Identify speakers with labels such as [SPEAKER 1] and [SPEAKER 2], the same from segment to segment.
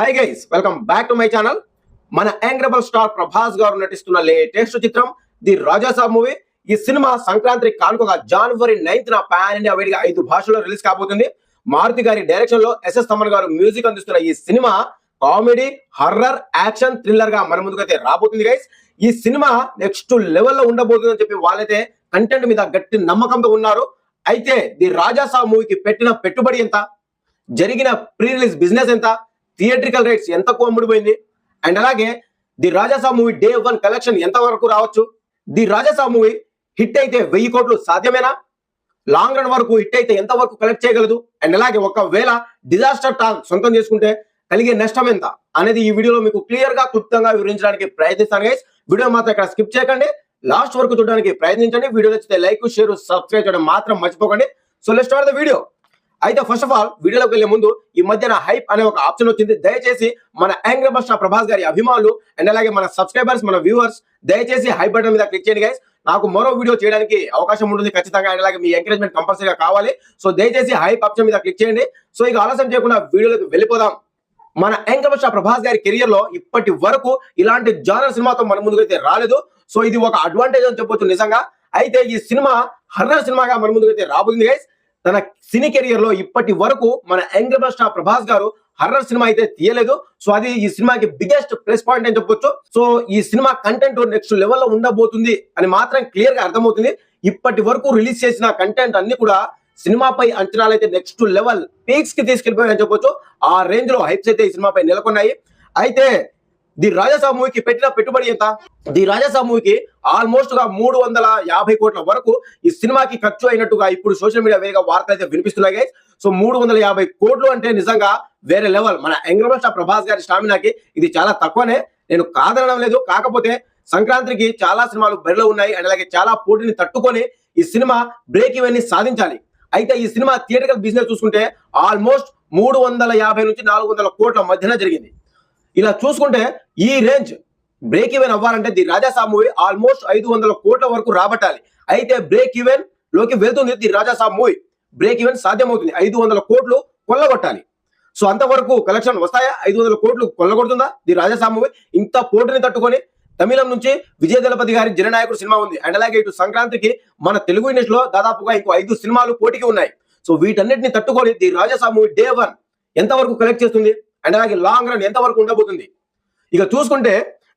[SPEAKER 1] Hi guys welcome back to my channel మన young rebel star Prabhas garu నటిస్తున్న latest చిత్రం the Raja Saab movie ఈ సినిమా సంక్రాంతి కానుకగా జనవరి నైన్త్ నా పాన్ ఇండియా వేడిగా ఐదు భాషల్లో రిలీజ్ కాబోతుంది. మారుతి గారి డైరెక్షన్లో ఎస్ఎస్ తమన్ గారు మ్యూజిక్ అందిస్తున్న ఈ సినిమా కామెడీ హర్రర్ యాక్షన్ థ్రిల్లర్గా మన ముందుకైతే రాబోతుంది గైస్ ఈ సినిమా నెక్స్ట్ లెవెల్లో ఉండబోతుంది అని చెప్పి వాళ్ళైతే కంటెంట్ మీద గట్టి నమ్మకంతో ఉన్నారు. అయితే ది రాజాసాబ్ మూవీకి పెట్టిన పెట్టుబడి ఎంత? జరిగిన ప్రీ రిలీజ్ బిజినెస్ ఎంత? థియేట్రికల్ రైట్స్ ఎంత అమ్ముడుపోయింది అండ్ అలాగే the Rajasaab movie day one collection ఎంత వరకు రావచ్చు? ది రాజాసా మూవీ హిట్ అయితే వెయ్యి కోట్లు సాధ్యమేనా? లాంగ్ రన్ వరకు హిట్ అయితే ఎంత వరకు కలెక్ట్ చేయగలదు? అండ్ అలాగే ఒకవేళ డిజాస్టర్ టాక్ సొంతం చేసుకుంటే కలిగే నష్టం ఎంత? అనేది ఈ వీడియోలో మీకు క్లియర్గా క్లుప్తంగా వివరించడానికి ప్రయత్నిస్తాను గైస్ వీడియో మాత్రం ఇక్కడ స్కిప్ చేయకండి. లాస్ట్ వరకు చూడడానికి ప్రయత్నించండి. వీడియో నచ్చితే లైక్ షేర్ సబ్స్క్రైబ్ చేయడం మాత్రం మర్చిపోకండి. So let start the video అయితే ఫస్ట్ ఆఫ్ ఆల్ వీడియోలోకి వెళ్ళే ముందు ఈ మధ్యన హైప్ అనే ఒక ఆప్షన్ వచ్చింది. దయచేసి మన యాంగ్రీ బస్టా ప్రభాస్ గారి అభిమానులు అండ్ అలాగే మన సబ్స్క్రైబర్స్ మన వ్యూవర్స్ దయచేసి హైప్ బటన్ మీద క్లిక్ చేయండి గైస్ నాకు మరో వీడియో చేయడానికి అవకాశం ఉంటుంది ఖచ్చితంగా అండ్ అలాగే మీ ఎంకరేజ్మెంట్ కంపల్సరీగా కావాలి. సో దయచేసి హైప్ ఆప్షన్ మీద క్లిక్ చేయండి. సో ఇక ఆలస్యం చేయకుండా వీడియోలోకి వెళ్ళిపోదాం. మన యాంకర్ బస్టా ప్రభాస్ గారి కెరియర్లో ఇప్పటి వరకు ఇలాంటి జానర్ సినిమాతో మన ముందుకు అయితే రాలేదు. సో ఇది ఒక అడ్వాంటేజ్ అని చెప్పొచ్చు నిజంగా. అయితే ఈ సినిమా హర్రర్ సినిమాగా మన ముందుకు అయితే రాబోతుంది గైస్ తన సినీ కెరియర్లో ఇప్పటి వరకు మన యంగ్ స్టార్ ప్రభాస్ గారు హర్రర్ సినిమా అయితే తీయలేదు. సో అది ఈ సినిమాకి బిగ్గెస్ట్ ప్లస్ పాయింట్ అని చెప్పొచ్చు. సో ఈ సినిమా కంటెంట్ నెక్స్ట్ లెవెల్లో ఉండబోతుంది అని మాత్రం క్లియర్గా అర్థమవుతుంది. ఇప్పటి వరకు రిలీజ్ చేసిన కంటెంట్ అన్ని కూడా సినిమాపై అంచనాలు అయితే నెక్స్ట్ లెవెల్ పీక్స్కి తీసుకెళ్ళిపోయాయని చెప్పొచ్చు. ఆ రేంజ్లో హైప్స్ అయితే ఈ సినిమాపై నెలకొన్నాయి. అయితే ది రాజాసాబ్ మూవీకి పెట్టిన పెట్టుబడి ఎంత? ది రాజాసాబ్ మూవీకి ఆల్మోస్ట్గా మూడు వందల యాభై కోట్ల వరకు ఈ సినిమాకి ఖర్చు అయినట్టుగా ఇప్పుడు సోషల్ మీడియా వేగా వార్తలు అయితే వినిపిస్తున్నాయి సో మూడు వందల యాభై కోట్లు అంటే నిజంగా వేరే లెవెల్ మన యంగ్రబల్ స్టార్ ప్రభాస్ గారి స్టామినాకి ఇది చాలా తక్కువనే. నేను కాదనడం లేదు. కాకపోతే సంక్రాంతికి చాలా సినిమాలు బరిలో ఉన్నాయి. అండ్ అలాగే చాలా పోటీని తట్టుకొని ఈ సినిమా బ్రేక్ ఇవన్నీ సాధించాలి. అయితే ఈ సినిమా థియేటర్కల్ బిజినెస్ చూసుకుంటే ఆల్మోస్ట్ మూడు వందల యాభై నుంచి నాలుగు వందల కోట్ల మధ్యన జరిగింది. ఇలా చూసుకుంటే ఈ రేంజ్ బ్రేక్ ఈవెన్ అవ్వాలంటే ది రాజాసా మూవీ ఆల్మోస్ట్ ఐదు వందల కోట్ల వరకు రాబట్టాలి. అయితే బ్రేక్ ఈవెన్లోకి వెళ్తుంది the Raja Saab movie. Break even సాధ్యమవుతుంది. ఐదు వందల కోట్లు కొల్లగొట్టాలి. సో అంతవరకు కలెక్షన్ వస్తాయా? ఐదు వందల కోట్లు కొల్లగొడుతుందా ది రాజాసాబ్ మూవీ? ఇంత పోటుని తట్టుకొని తమిళం నుంచి విజయ దళపతి గారి జననాయకుడు సినిమా ఉంది. అండ్ అలాగే ఇటు సంక్రాంతికి మన తెలుగు ఇండస్ట్రీలో దాదాపుగా ఇంకో ఐదు సినిమాలు పోటీకి ఉన్నాయి. సో వీటన్నిటిని తట్టుకొని the Raja Saab movie day one ఎంతవరకు కలెక్ట్ చేస్తుంది? అండ్ అలాగే లాంగ్ రన్ ఎంతవరకు ఉండబోతుంది? ఇక చూసుకుంటే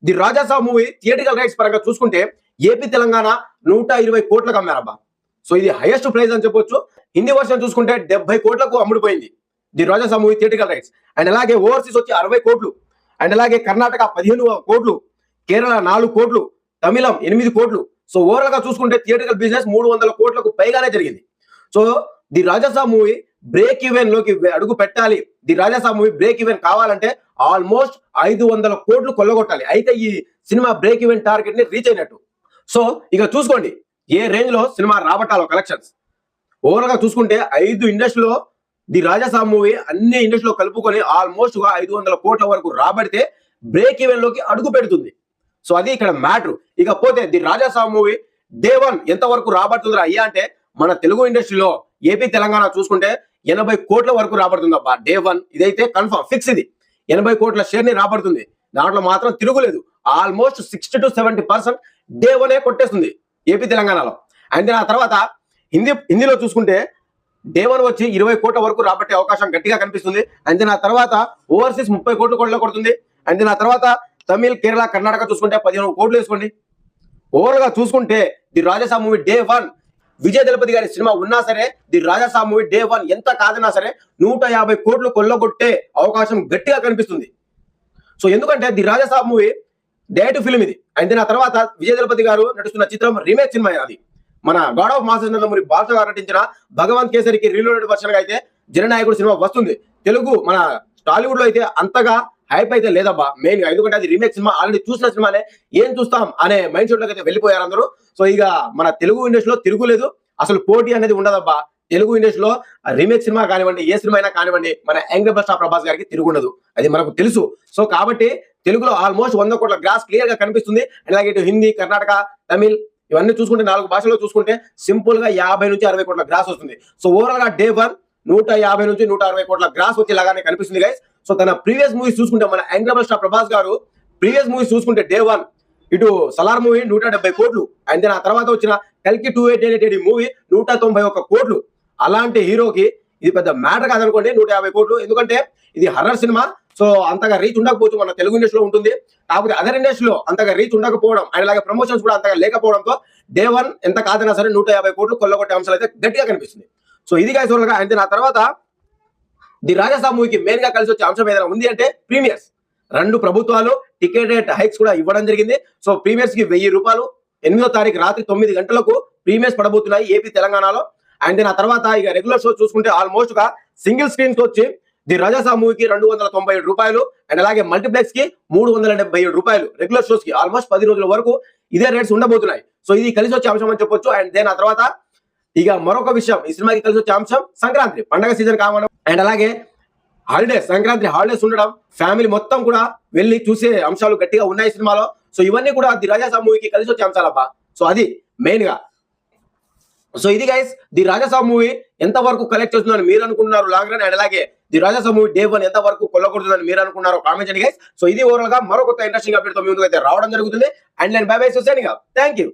[SPEAKER 1] the Raja Saab movie theatrical rights పరంగా చూసుకుంటే ఏపీ తెలంగాణ నూట ఇరవై కోట్లకు అమ్మారబ్బా సో ఇది హైయెస్ట్ ప్రైజ్ అని చెప్పొచ్చు. హిందీ వర్షన్ చూసుకుంటే డెబ్బై కోట్లకు అమ్ముడిపోయింది the Rajasaab movie theatrical rights. And అలాగే ఓవర్సీస్ వచ్చి అరవై కోట్లు. అండ్ అలాగే కర్ణాటక పదిహేను కోట్లు. కేరళ నాలుగు కోట్లు. తమిళం ఎనిమిది కోట్లు. సో ఓవరాల్గా చూసుకుంటే థియేటికల్ బిజినెస్ మూడు వందల కోట్లకు పైగానే జరిగింది. So the Rajasaab movie break ఈవెన్లోకి అడుగు పెట్టాలి. The Raja Saab movie break even కావాలంటే ఆల్మోస్ట్ ఐదు వందల కోట్లు కొల్లగొట్టాలి. అయితే ఈ సినిమా బ్రేక్ ఈవెన్ టార్గెట్ని రీచ్ అయినట్టు. సో ఇక చూసుకోండి. ఏ రేంజ్లో సినిమా రాబట్టాలో కలెక్షన్స్ ఓవరాల్గా చూసుకుంటే ఐదు ఇండస్ట్రీలో ది రాజాసాబ్ మూవీ అన్ని ఇండస్ట్రీలో కలుపుకొని ఆల్మోస్ట్గా ఐదు వందల కోట్ల వరకు రాబడితే బ్రేక్ ఈవెన్లోకి అడుగు పెడుతుంది. సో అది ఇక్కడ మ్యాటర్ ఇకపోతే the Raja Saab movie day one ఎంత వరకు రాబడుతుందో అయ్యా అంటే మన తెలుగు ఇండస్ట్రీలో ఏపీ తెలంగాణ చూసుకుంటే ఎనభై కోట్ల వరకు రాబడుతుంది అబ్బా. డే వన్ ఇదైతే కన్ఫర్మ్ ఫిక్స్ ఇది. ఎనభై కోట్ల షేర్ని రాబడుతుంది. దాంట్లో మాత్రం తిరుగులేదు. Almost sixty to seventy percent day వనే కొట్టేస్తుంది ఏపీ తెలంగాణలో. అండ్ ఆ తర్వాత హిందీ హిందీలో చూసుకుంటే డే వన్ వచ్చి ఇరవై కోట్ల వరకు రాబట్టే అవకాశం గట్టిగా కనిపిస్తుంది. అండ్ ఆ తర్వాత ఓవర్సీస్ ముప్పై కోట్ల కోట్ల కొడుతుంది. అండ్ ఆ తర్వాత తమిళ్ కేరళ కర్ణాటక చూసుకుంటే పదిహేను కోట్లు వేసుకోండి. ఓవర్గా గా చూసుకుంటే the Rajasaab movie day one Vijay Thalapathy గారి సినిమా ఉన్నా సరే the Rajasaab movie day one ఎంత కాదన్నా సరే నూట యాభై కోట్లు కొల్లగొట్టే అవకాశం గట్టిగా కనిపిస్తుంది. సో ఎందుకంటే the Rajasaab movie direct film ఇది. అయితే ఆ తర్వాత విజయ దళపతి గారు నటిస్తున్న చిత్రం రీమేక్ సినిమా అది. మన గాడ్ ఆఫ్ మాస్టర్స్ నందమూరి బాలతో గారు నటించిన భగవంత్ కేసరికి రీలోడెడ్ వర్షన్గా అయితే జననాయకుడు సినిమా వస్తుంది. తెలుగు మన టాలీవుడ్లో అయితే అంతగా హైప్ అయితే లేదబ్బా. మెయిన్గా ఎందుకంటే అది రీమేక్ సినిమా. ఆల్రెడీ చూసిన సినిమానే. ఏం చూస్తాం అనే మైండ్ సెట్లోకి అయితే వెళ్ళిపోయారు అందరూ. సో ఇక మన తెలుగు ఇండస్ట్రీలో తిరుగులేదు అసలు పోటీ అనేది ఉండదబ్బా. తెలుగు ఇండస్ట్రీలో రీమేక్ సినిమా కానివ్వండి ఏ సినిమా అయినా కానివ్వండి మన యంగ్ స్టార్ ప్రభాస్ గారికి తిరుగుండదు అది మనకు తెలుసు. సో కాబట్టి తెలుగులో ఆల్మోస్ట్ వంద కోట్ల గ్రాస్ క్లియర్గా కనిపిస్తుంది. అలాగే ఇటు హిందీ కర్ణాటక తమిళ్ ఇవన్నీ చూసుకుంటే నాలుగు భాషల్లో చూసుకుంటే సింపుల్గా యాభై నుంచి అరవై కోట్ల గ్రాస్ వస్తుంది. సో ఓవరాల్గా డే వన్ నూట యాభై నుంచి నూట అరవై కోట్ల గ్రాస్ వచ్చేలాగానే కనిపిస్తుంది గైస్ సో తన ప్రీవియస్ మూవీస్ చూసుకుంటే మన young rebel star Prabhas garu previous movies చూసుకుంటే డే వన్ ఇటు సలార్ మూవీ నూట డెబ్బై కోట్లు అండ్ దెన్ ఆ తర్వాత వచ్చిన కల్కి టూ ఎయిట్ ఎయిట్ మూవీ నూట తొంభై ఒక్క కోట్లు. అలాంటి హీరోకి ఇది పెద్ద మ్యాటర్ కాదనుకోండి నూట యాభై కోట్లు. ఎందుకంటే ఇది హర్రర్ సినిమా సో అంతగా రీచ్ ఉండకపోవచ్చు మన తెలుగు ఇండస్ట్రీలో ఉంటుంది. కాకపోతే అదర్ ఇండస్ట్రీలో అంతగా రీచ్ ఉండకపోవడం అండ్ అలాగే ప్రమోషన్స్ కూడా అంతగా లేకపోవడంతో డే వన్ ఎంత కాదన్నా సరే నూట యాభై కోట్లు కొల్లగొట్టే అంశాలు అయితే గట్టిగా కనిపిస్తుంది. సో ఇది కాదు overall అండ్ ఆ తర్వాత ది రాజస్థాన్ మూవీకి మెయిన్గా కలిసి వచ్చే అంశం ఏదైనా ఉంది అంటే ప్రీమియర్స్. రెండు ప్రభుత్వాలు టికెట్ రేట్ హైక్స్ కూడా ఇవ్వడం జరిగింది. సో ప్రీమియర్స్కి వెయ్యి రూపాయలు. ఎనిమిదో తారీఖు రాత్రి తొమ్మిది గంటలకు ప్రీమియర్స్ పడబోతున్నాయి ఏపీ తెలంగాణలో. అండ్ దెన్ ఆ తర్వాత ఇక రెగ్యులర్ షో చూసుకుంటే ఆల్మోస్ట్గా సింగిల్ స్క్రీన్స్ వచ్చి ది రాజాసా మూవీకి రెండు వందల తొంభై ఏడు రూపాయలు. అండ్ అలాగే మల్టీప్లెక్స్కి మూడు వందల డెబ్బై ఏడు రూపాయలు. రెగ్యులర్ షోస్కి ఆల్మోస్ట్ పది రోజుల వరకు ఇదే రేట్స్ ఉండబోతున్నాయి. సో ఇది కలిసి వచ్చే అంశం అని చెప్పొచ్చు. అండ్ దేని ఆ తర్వాత ఇక మరొక విషయం ఈ సినిమాకి కలిసి వచ్చే అంశం సంక్రాంతి. పండగ సీజన్ కావడం అండ్ అలాగే హాలిడేస్ సంక్రాంతి హాలిడేస్ ఉండడం ఫ్యామిలీ మొత్తం కూడా వెళ్ళి చూసే అంశాలు గట్టిగా ఉన్నాయి సినిమాలో. సో ఇవన్నీ కూడా ది రాజాసా మూవీకి కలిసి వచ్చే అంశాలబ్బా. సో అది మెయిన్గా. సో ఇది గైస్ ది రాజాసా మూవీ ఎంత వరకు కలెక్ట్ చేస్తుందని మీరు అనుకుంటున్నారు లాంగ్ రన్ అండ్ అలాగే the Rajasaab movie day one ఎంత వరకు కొల్లకూడదని మీరు అనుకున్నారో కామెంట్ చేయండి గైస్ సో ఇది ఓవరాల్గా మరో కొత్త ఇంట్రెస్టింగ్ అప్డేట్తో మీ ముందుకు అయితే రావడం జరుగుతుంది. అండ్ నేను బై బై చూసాను థ్యాంక్ యూ